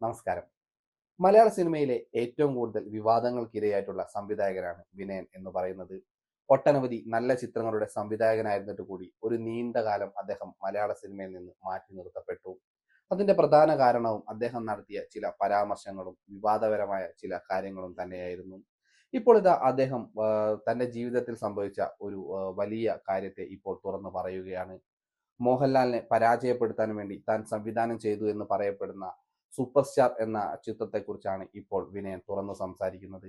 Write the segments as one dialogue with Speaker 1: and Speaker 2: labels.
Speaker 1: നമസ്കാരം. മലയാള സിനിമയിലെ ഏറ്റവും കൂടുതൽ വിവാദങ്ങൾക്കിരയായിട്ടുള്ള സംവിധായകനാണ് വിനയൻ എന്ന് പറയുന്നത്. ഒട്ടനവധി നല്ല ചിത്രങ്ങളുടെ സംവിധായകനായിരുന്നിട്ട് കൂടി ഒരു നീണ്ട കാലം അദ്ദേഹം മലയാള സിനിമയിൽ നിന്ന് മാറ്റി നിർത്തപ്പെട്ടു. അതിന്റെ പ്രധാന കാരണവും അദ്ദേഹം നടത്തിയ ചില പരാമർശങ്ങളും വിവാദപരമായ ചില കാര്യങ്ങളും തന്നെയായിരുന്നു. ഇപ്പോൾ ഇതാ അദ്ദേഹം തന്റെ ജീവിതത്തിൽ സംഭവിച്ച ഒരു വലിയ കാര്യത്തെ ഇപ്പോൾ തുറന്നു പറയുകയാണ്. മോഹൻലാലിനെ പരാജയപ്പെടുത്താൻ വേണ്ടി താൻ സംവിധാനം ചെയ്തു എന്ന് പറയപ്പെടുന്ന സൂപ്പർ സ്റ്റാർ എന്ന ചിത്രത്തെക്കുറിച്ചാണ് ഇപ്പോൾ വിനയൻ തുറന്നു സംസാരിക്കുന്നത്.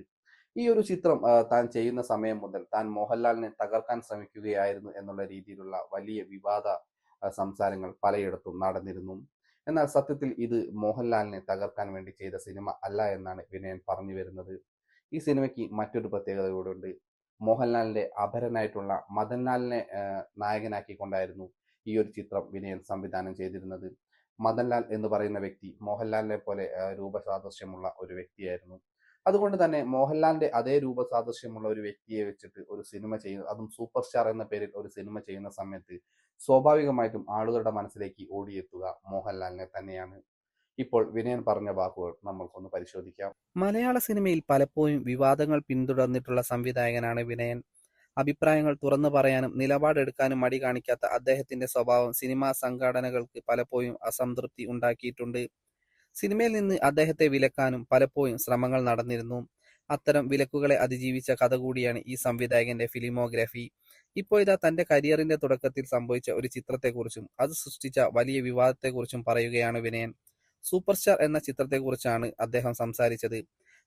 Speaker 1: ഈ ഒരു ചിത്രം താൻ ചെയ്യുന്ന സമയം മുതൽ താൻ മോഹൻലാലിനെ തകർക്കാൻ ശ്രമിക്കുകയായിരുന്നു എന്നുള്ള രീതിയിലുള്ള വലിയ വിവാദ സംസാരങ്ങൾ പലയിടത്തും നടന്നിരുന്നു. എന്നാൽ സത്യത്തിൽ ഇത് മോഹൻലാലിനെ തകർക്കാൻ വേണ്ടി ചെയ്ത സിനിമ അല്ല എന്നാണ് വിനയൻ പറഞ്ഞു വരുന്നത്. ഈ സിനിമയ്ക്ക് മറ്റൊരു പ്രത്യേകത കൂടെ ഉണ്ട് മോഹൻലാലിന്റെ അപരനായിട്ടുള്ള മദൻലാലിനെ നായകനാക്കിക്കൊണ്ടായിരുന്നു ഈ ഒരു ചിത്രം വിനയൻ സംവിധാനം ചെയ്തിരുന്നത്. മദൻലാൽ എന്ന് പറയുന്ന വ്യക്തി മോഹൻലാലിനെ പോലെ രൂപസാദൃശ്യമുള്ള ഒരു വ്യക്തിയായിരുന്നു. അതുകൊണ്ട് തന്നെ മോഹൻലാലിന്റെ അതേ രൂപസാദൃശ്യമുള്ള ഒരു വ്യക്തിയെ വെച്ചിട്ട് ഒരു സിനിമ ചെയ്യുന്ന അതും സൂപ്പർ സ്റ്റാർ എന്ന പേരിൽ ഒരു സിനിമ ചെയ്യുന്ന സമയത്ത് സ്വാഭാവികമായിട്ടും ആളുകളുടെ മനസ്സിലേക്ക് ഓടിയെത്തുക മോഹൻലാലിനെ തന്നെയാണ്. ഇപ്പോൾ വിനയൻ പറഞ്ഞ വാക്കുകൾ നമ്മൾക്കൊന്ന് പരിശോധിക്കാം.
Speaker 2: മലയാള സിനിമയിൽ പലപ്പോഴും വിവാദങ്ങൾ പിന്തുടർന്നിട്ടുള്ള സംവിധായകനാണ് വിനയൻ. അഭിപ്രായങ്ങൾ തുറന്നു പറയാനും നിലപാടെടുക്കാനും മടി കാണിക്കാത്ത അദ്ദേഹത്തിന്റെ സ്വഭാവം സിനിമാ സംഘടനകൾക്ക് പലപ്പോഴും അസംതൃപ്തി ഉണ്ടാക്കിയിട്ടുണ്ട്. സിനിമയിൽ നിന്ന് അദ്ദേഹത്തെ വിലക്കാനും പലപ്പോഴും ശ്രമങ്ങൾ നടന്നിരുന്നു. അത്തരം വിലക്കുകളെ അതിജീവിച്ച കഥ കൂടിയാണ് ഈ സംവിധായകന്റെ ഫിലിമോഗ്രഫി. ഇപ്പോൾ ഇതാ തന്റെ കരിയറിന്റെ തുടക്കത്തിൽ സംഭവിച്ച ഒരു ചിത്രത്തെക്കുറിച്ചും അത് സൃഷ്ടിച്ച വലിയ വിവാദത്തെക്കുറിച്ചും പറയുകയാണ് വിനയൻ. സൂപ്പർ സ്റ്റാർ എന്ന ചിത്രത്തെക്കുറിച്ചാണ് അദ്ദേഹം സംസാരിച്ചത്.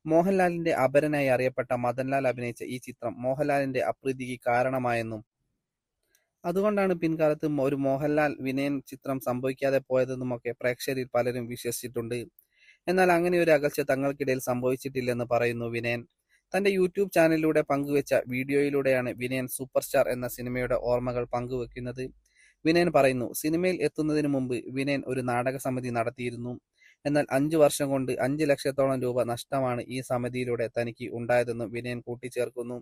Speaker 2: മോഹൻലാലിന്റെ അപരനായി അറിയപ്പെട്ട മദൻലാൽ അഭിനയിച്ച ഈ ചിത്രം മോഹൻലാലിന്റെ അപ്രീതിക്ക് കാരണമായെന്നും അതുകൊണ്ടാണ് പിൻകാലത്ത് ഒരു മോഹൻലാൽ വിനയൻ ചിത്രം സംഭവിക്കാതെ പോയതെന്നുമൊക്കെ പ്രേക്ഷകരിൽ പലരും വിശ്വസിച്ചിട്ടുണ്ട്. എന്നാൽ അങ്ങനെ ഒരു അകൽച്ച തങ്ങൾക്കിടയിൽ സംഭവിച്ചിട്ടില്ലെന്ന് പറയുന്നു വിനയൻ. തന്റെ യൂട്യൂബ് ചാനലിലൂടെ പങ്കുവച്ച വീഡിയോയിലൂടെയാണ് വിനയൻ സൂപ്പർ സ്റ്റാർ എന്ന സിനിമയുടെ ഓർമ്മകൾ പങ്കുവെക്കുന്നത്. വിനയൻ പറയുന്നു സിനിമയിൽ എത്തുന്നതിന് മുമ്പ് വിനയൻ ഒരു നാടക സമിതി നടത്തിയിരുന്നു. എന്നാൽ അഞ്ചു വർഷം കൊണ്ട് അഞ്ച് ലക്ഷത്തോളം രൂപ നഷ്ടമാണ് ഈ സമിതിയിലൂടെ തനിക്ക് ഉണ്ടായതെന്നും വിനയൻ കൂട്ടിച്ചേർക്കുന്നു.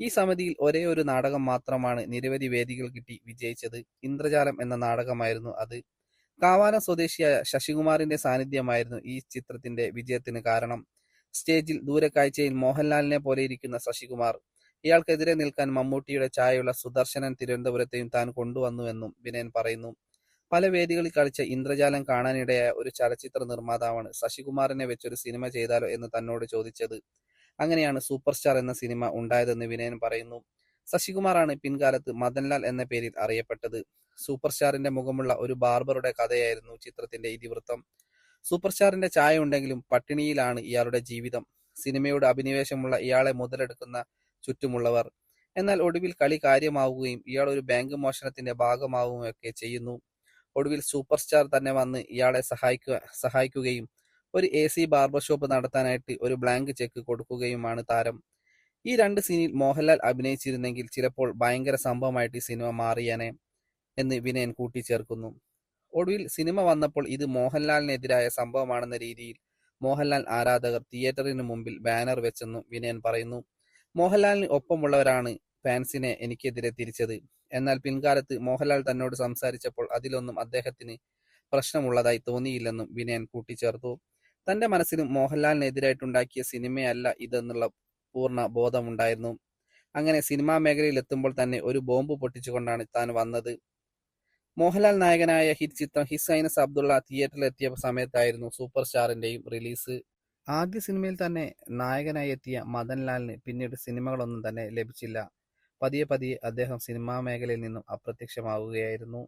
Speaker 2: ഈ സമിതിയിൽ ഒരേ ഒരു നാടകം മാത്രമാണ് നിരവധി വേദികൾ കിട്ടി വിജയിച്ചത്. ഇന്ദ്രജാലം എന്ന നാടകമായിരുന്നു അത്. കാവാന സ്വദേശിയായ ശശികുമാറിന്റെ സാന്നിധ്യമായിരുന്നു ഈ ചിത്രത്തിന്റെ വിജയത്തിന് കാരണം. സ്റ്റേജിൽ ദൂരക്കാഴ്ചയിൽ മോഹൻലാലിനെ പോലെ ഇരിക്കുന്ന ശശികുമാർ ഇയാൾക്കെതിരെ നിൽക്കാൻ മമ്മൂട്ടിയുടെ ചായയുള്ള സുദർശനൻ തിരുവനന്തപുരത്തെയും താൻ കൊണ്ടുവന്നുവെന്നും വിനയൻ പറയുന്നു. പല വേദികളിൽ കളിച്ച ഇന്ദ്രജാലം കാണാനിടയായ ഒരു ചലച്ചിത്ര നിർമ്മാതാവാണ് ശശികുമാറിനെ വെച്ചൊരു സിനിമ ചെയ്താലോ എന്ന് തന്നോട് ചോദിച്ചത്. അങ്ങനെയാണ് സൂപ്പർ സ്റ്റാർ എന്ന സിനിമ ഉണ്ടായതെന്ന് വിനയൻ പറയുന്നു. ശശികുമാറാണ് പിൻകാലത്ത് മദൻലാൽ എന്ന പേരിൽ അറിയപ്പെട്ടത്. സൂപ്പർ സ്റ്റാറിന്റെ മുഖമുള്ള ഒരു ബാർബറുടെ കഥയായിരുന്നു ചിത്രത്തിന്റെ ഇതിവൃത്തം. സൂപ്പർ സ്റ്റാറിന്റെ ചായ ഉണ്ടെങ്കിലും പട്ടിണിയിലാണ് ഇയാളുടെ ജീവിതം. സിനിമയുടെ അഭിനിവേശമുള്ള ഇയാളെ മുതലെടുക്കുന്ന ചുറ്റുമുള്ളവർ. എന്നാൽ ഒടുവിൽ കളി കാര്യമാവുകയും ഇയാൾ ഒരു ബാങ്ക് മോഷണത്തിന്റെ ഭാഗമാവുകയൊക്കെ ചെയ്യുന്നു. ഒടുവിൽ സൂപ്പർ സ്റ്റാർ തന്നെ വന്ന് ഇയാളെ സഹായിക്കുക സഹായിക്കുകയും ഒരു എ സി ബാർബർ ഷോപ്പ് നടത്താനായിട്ട് ഒരു ബ്ലാങ്ക് ചെക്ക് കൊടുക്കുകയുമാണ് താരം. ഈ രണ്ട് സീനിൽ മോഹൻലാൽ അഭിനയിച്ചിരുന്നെങ്കിൽ ചിലപ്പോൾ ഭയങ്കര സംഭവമായിട്ട് ഈ സിനിമ മാറിയാനെ എന്ന് വിനയൻ കൂട്ടിച്ചേർക്കുന്നു. ഒടുവിൽ സിനിമ വന്നപ്പോൾ ഇത് മോഹൻലാലിനെതിരായ സംഭവമാണെന്ന രീതിയിൽ മോഹൻലാൽ ആരാധകർ തിയേറ്ററിന് മുമ്പിൽ ബാനർ വെച്ചെന്നും വിനയൻ പറയുന്നു. മോഹൻലാലിന് ഒപ്പമുള്ളവരാണ് ഫാൻസിനെ എനിക്കെതിരെ തിരിച്ചത്. എന്നാൽ പിൻകാലത്ത് മോഹൻലാൽ തന്നോട് സംസാരിച്ചപ്പോൾ അതിലൊന്നും അദ്ദേഹത്തിന് പ്രശ്നമുള്ളതായി തോന്നിയില്ലെന്നും വിനയൻ കൂട്ടിച്ചേർത്തു. തന്റെ മനസ്സിലും മോഹൻലാലിനെതിരായിട്ടുണ്ടാക്കിയ സിനിമയല്ല ഇതെന്നുള്ള പൂർണ ബോധമുണ്ടായിരുന്നു. അങ്ങനെ സിനിമാ മേഖലയിൽ എത്തുമ്പോൾ തന്നെ ഒരു ബോംബ് പൊട്ടിച്ചുകൊണ്ടാണ് താൻ വന്നത്. മോഹൻലാൽ നായകനായ ഹിറ്റ് ചിത്രം ഹിസ് ഐനസ് അബ്ദുള്ള തിയേറ്ററിൽ എത്തിയ സമയത്തായിരുന്നു സൂപ്പർ സ്റ്റാറിന്റെയും റിലീസ്. ആദ്യ സിനിമയിൽ തന്നെ നായകനായി എത്തിയ മദൻലാലിന് പിന്നീട് സിനിമകളൊന്നും തന്നെ ലഭിച്ചില്ല. പതിയെ പതിയെ അദ്ദേഹം സിനിമാ മേഖലയിൽ നിന്നും അപ്രത്യക്ഷമാവുകയായിരുന്നു.